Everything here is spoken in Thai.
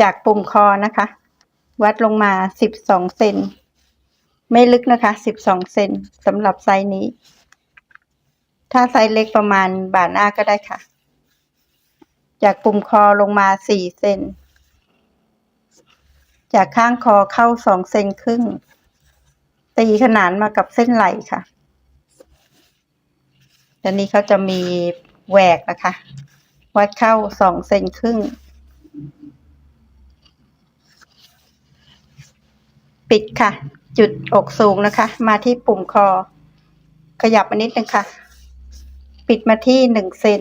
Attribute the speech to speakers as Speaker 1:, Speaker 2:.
Speaker 1: จากปุ่มคอนะคะ วัดลงมาสิบสองเซนไม่ลึกนะคะสิบสองเซนสำหรับไซส์นี้ ถ้าไซส์เล็กประมาณบ่าหน้าก็ได้ค่ะ จากปุ่มคอลงมาสี่เซนจากข้างคอเข้าสองเซนครึ่ง ตีขนานมากับเส้นไหล่ค่ะอันนี้เขาจะมีแหวกนะคะ วัดเข้าสองเซนครึ่ง ปิดค่ะ จุดอกสูงนะคะ มาที่ปุ่มคอ ขยับมานิดนึงค่ะ ปิดมาที่หนึ่งเซน